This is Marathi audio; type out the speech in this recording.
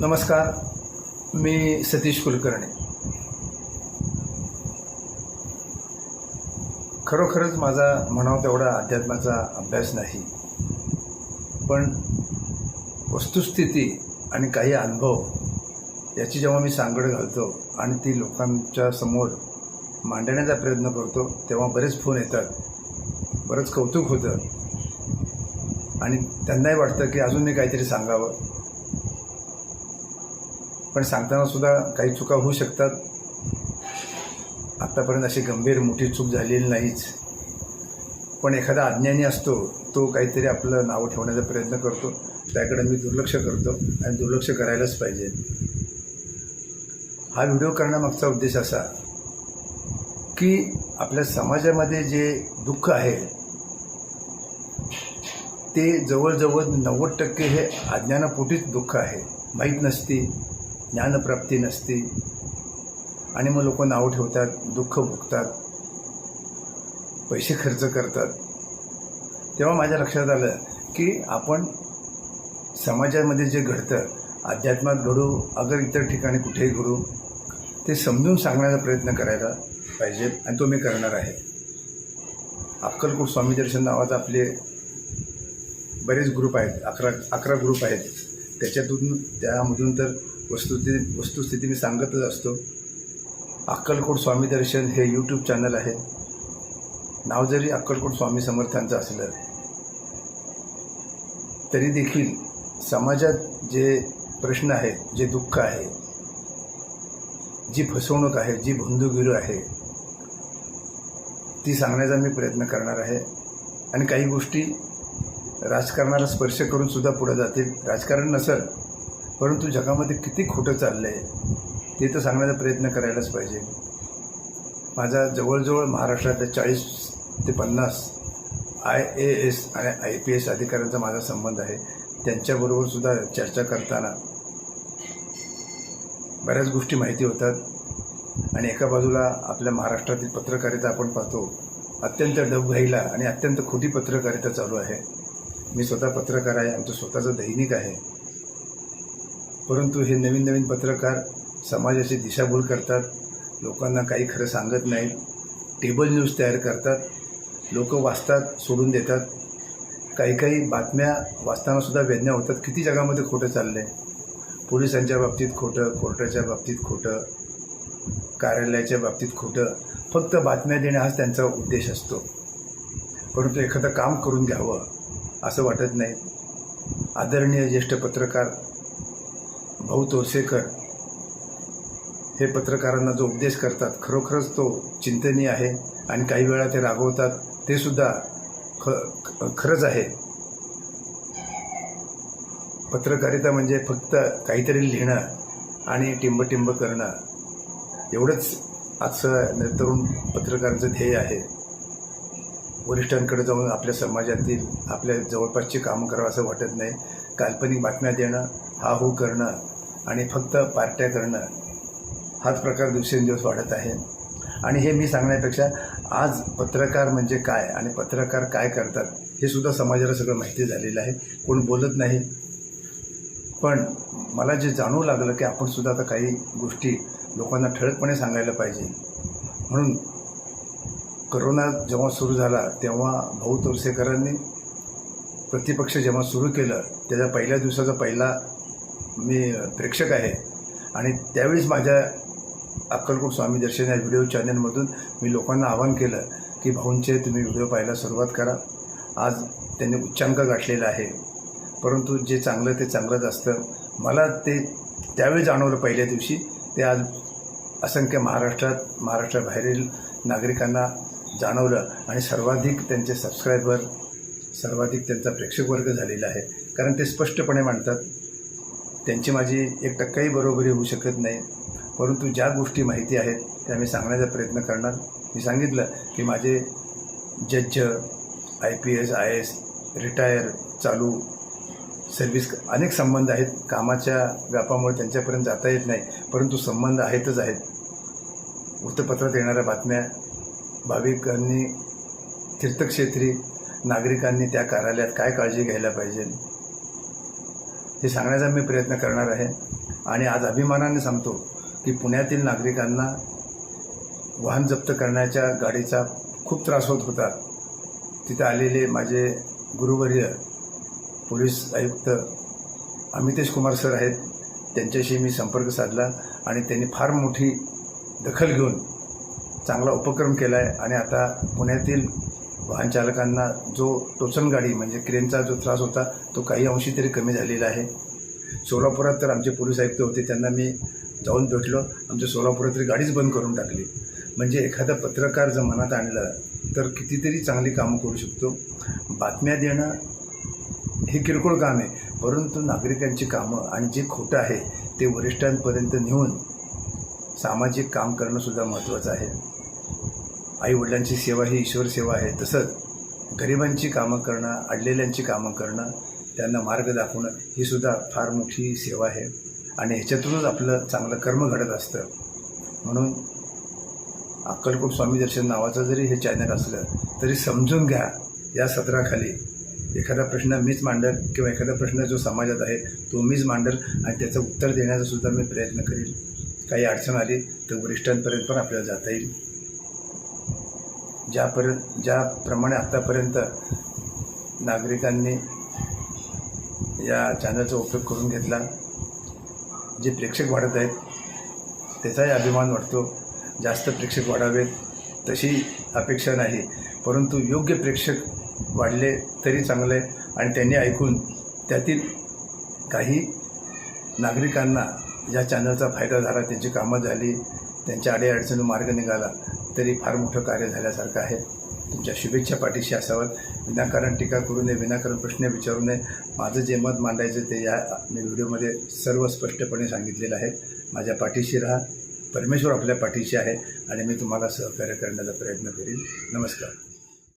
नमस्कार मी सतीश कुलकर्णी. खरोखरच माझा म्हणावा तेवढा अध्यात्माचा अभ्यास नाही. पण वस्तुस्थिती आणि काही अनुभव याची जेव्हा मी सांगड घालतो आणि ती लोकांच्या समोर मांडण्याचा प्रयत्न करतो तेव्हा बरेच फोन येतात. बरंच कौतुक होतं. आणि त्यांनाही वाटतं की अजून मी काहीतरी सांगावं. पण सांगताना सुद्धा काही चुका होऊ शकतात. आत्तापर्यंत अशी गंभीर मोठी चूक झालेली नाहीच. पण एखादा अज्ञानी असतो तो काहीतरी आपलं नावं ठेवण्याचा प्रयत्न करतो. त्याकडे मी दुर्लक्ष करतो आणि दुर्लक्ष करायलाच पाहिजे. हा व्हिडिओ करण्यामागचा उद्देश असा की आपल्या समाजामध्ये जे दुःख आहे ते जवळजवळ नव्वद टक्के हे अज्ञानापोटीच दुःख आहे. माहीत नसती. ज्ञानप्राप्ती नसती. आणि मग लोक नाव ठेवतात दुःख भोगतात पैसे खर्च करतात. तेव्हा माझ्या लक्षात आलं की आपण समाजामध्ये जे घडतं अध्यात्मात घडू अगर इतर ठिकाणी कुठेही घडू ते समजून सांगण्याचा प्रयत्न करायला पाहिजे आणि तो मी करणार आहे. अक्कलकोट स्वामी दर्शन नावाचा आपले बरेच ग्रुप आहेत अकरा अकरा ग्रुप आहेत. त्याच्यातून त्यामधून तर वस्तुस्थिती वस्तुस्थिती मी सांगतच असतो. अक्कलकोट स्वामी दर्शन हे यूट्यूब चॅनल आहे. नाव जरी अक्कलकोट स्वामी समर्थांचं असलं तरी देखील समाजात जे प्रश्न आहेत जे दुःख आहे जी फसवणूक आहे जी बंधुगिरी आहे ती सांगण्याचा मी प्रयत्न करणार आहे. आणि काही गोष्टी राजकारणाला स्पर्श करून सुद्धा पुढे जातील. राजकारण नसेल परंतु जगामध्ये किती खोटं चाललं आहे ते तर सांगण्याचा प्रयत्न करायलाच पाहिजे. माझा जवळजवळ महाराष्ट्रातल्या चाळीस ते पन्नास आय ए एस आणि आय पी एस अधिकाऱ्यांचा माझा संबंध आहे. त्यांच्याबरोबर सुद्धा चर्चा करताना बऱ्याच गोष्टी माहिती होतात आणि एका बाजूला आपल्या महाराष्ट्रातील पत्रकारिता आपण पाहतो. अत्यंत डबघाईला आणि अत्यंत खोटी पत्रकारिता चालू आहे. मी स्वतः पत्रकार आहे आमचं स्वतःचं दैनिक आहे. परंतु हे नवीन नवीन पत्रकार समाजाची दिशाभूल करतात. लोकांना काही खरं सांगत नाहीत. टेबल न्यूज तयार करतात. लोक वाचतात सोडून देतात. काही काही बातम्या वाचतानासुद्धा वेदना होतात. किती जगामध्ये खोटं चाललं आहे पोलिसांच्या बाबतीत खोटं कोर्टाच्या बाबतीत खोटं कार्यालयाच्या बाबतीत खोटं. फक्त बातम्या देणे हाच त्यांचा उद्देश असतो. परंतु एखादं काम करून घ्यावं असं वाटत नाही. आदरणीय ज्येष्ठ पत्रकार भाऊ तोरसेकर हे पत्रकारांना जो उपदेश करतात खरोखरच तो चिंतनीय आहे आणि काही वेळा ते रागवतात ते सुद्धा ख ख- खरंच आहे. पत्रकारिता म्हणजे फक्त काहीतरी लिहिणं आणि टिंबटिंब करणं. एवढंच आजचं तरुण पत्रकारांचं ध्येय आहे. वरिष्ठांकडे जाऊन आपल्या समाजातील आपल्या जवळपासची कामं करावं असं वाटत नाही. काल्पनिक बातम्या देणं हा हो करणं आणि फक्त पार्ट्या करणं हाच प्रकार दिवसेंदिवस वाढत आहे. आणि हे मी सांगण्यापेक्षा आज पत्रकार म्हणजे काय आणि पत्रकार काय करतात हे सुद्धा समाजाला सगळं माहिती झालेलं आहे. कोण बोलत नाही. पण मला जे जाणवू लागलं की आपण सुद्धा आता काही गोष्टी लोकांना ठळकपणे सांगायला पाहिजे. म्हणून करोना जेव्हा सुरू झाला तेव्हा भाऊ तोरसेकरांनी प्रतिपक्ष जेव्हा सुरू केलं त्याच्या पहिल्या दिवसाचा पहिला मी प्रेक्षक आहे. आणि त्यावेळीच माझ्या अक्कलकोट स्वामी दर्शन या व्हिडिओ चॅनलमधून मी लोकांना आवाहन केलं की भाऊंचे तुम्ही व्हिडिओ पाहायला सुरुवात करा. आज त्यांनी उच्चांक गाठलेला आहे. परंतु जे चांगलं ते चांगलंच असतं. मला ते त्यावेळी जाणवलं पहिल्या दिवशी. ते आज असंख्य महाराष्ट्रात महाराष्ट्राबाहेरील नागरिकांना जाणवलं आणि सर्वाधिक त्यांचे सबस्क्रायबर सर्वाधिक त्यांचा प्रेक्षक वर्ग झालेला आहे. कारण ते स्पष्टपणे मांडतात त्यांची माझी एक टक्काही बरोबरी होऊ शकत नाही. परंतु ज्या गोष्टी माहिती आहेत त्या मी सांगण्याचा प्रयत्न करणार. मी सांगितलं की माझे जज I P S I S retire चालू सर्व्हिस अनेक संबंध आहेत. कामाच्या व्यापामुळे त्यांच्यापर्यंत जाता येत नाही. परंतु संबंध आहेतच आहेत. वृत्तपत्रात येणाऱ्या बातम्या भाविकांनी तीर्थक्षेत्री नागरिकांनी त्या कार्यालयात काय काळजी घ्यायला पाहिजे? हे सांगण्याचा मी प्रयत्न करणार आहे. आणि आज अभिमानाने सांगतो की पुण्यातील नागरिकांना वाहन जप्त करण्याच्या गाडीचा खूप त्रास होत होता. तिथे आलेले माझे गुरुवर्य पोलीस आयुक्त अमितेश कुमार सर आहेत. त्यांच्याशी मी संपर्क साधला आणि त्यांनी फार मोठी दखल घेऊन चांगला उपक्रम केला आहे आणि आता पुण्यातील वाहन चालकांना जो टोचन गाडी म्हणजे क्रेनचा जो त्रास होता तो काही अंशी तरी कमी झालेला आहे. सोलापुरात तर आमचे पोलीस आयुक्त होते त्यांना मी जाऊन भेटलो. आमच्या सोलापुरात तरी गाडीच बंद करून टाकली. म्हणजे एखादा पत्रकार जर मनात आणलं तर कितीतरी चांगली कामं करू शकतो. बातम्या देणं हे किरकोळ काम आहे परंतु नागरिकांची कामं आणि जे खोटं आहे ते वरिष्ठांपर्यंत नेऊन सामाजिक काम करणंसुद्धा महत्त्वाचं आहे. आईवडिलांची सेवा ही ईश्वर सेवा आहे. तसंच गरिबांची कामं करणं अडलेल्यांची कामं करणं त्यांना मार्ग दाखवणं ही सुद्धा फार मोठी सेवा आहे. आणि ह्याच्यातूनच आपलं चांगलं कर्म घडत असतं. म्हणून अक्कलकोट स्वामी दर्शन नावाचं जरी हे चॅनल असलं तरी समजून घ्या या सत्राखाली. एखादा प्रश्न मीच मांडल किंवा एखादा प्रश्न जो समाजात आहे तो मीच मांडल आणि त्याचं उत्तर देण्याचा सुद्धा मी प्रयत्न करेल. काही अडचण आली तर वरिष्ठांपर्यंत पण आपल्याला जाता येईल. ज्यापर्यंत ज्याप्रमाणे आत्तापर्यंत नागरिकांनी या चॅनलचा उपयोग करून घेतला जे प्रेक्षक वाढत आहेत त्याचाही अभिमान वाटतो. जास्त प्रेक्षक वाढावेत तशी अपेक्षा नाही. परंतु योग्य प्रेक्षक वाढले तरी चांगलं आहे. आणि त्यांनी ऐकून त्यातील काही नागरिकांना या चॅनलचा फायदा झाला त्यांची कामं झाली त्यांच्या अडीअडचणी मार्ग निघाला. तरी फार मोठं कार्य झाल्यासारखं आहे. तुमच्या शुभेच्छा पाठीशी असावं. विनाकारण टीका करू नये विनाकारण प्रश्न विचारू नये. माझं जे मत मांडायचं ते या मी व्हिडिओमध्ये सर्व स्पष्टपणे सांगितलेलं आहे. माझ्या पाठीशी राहा. परमेश्वर आपल्या पाठीशी आहे आणि मी तुम्हाला सहकार्य करण्याचा प्रयत्न करीन. नमस्कार.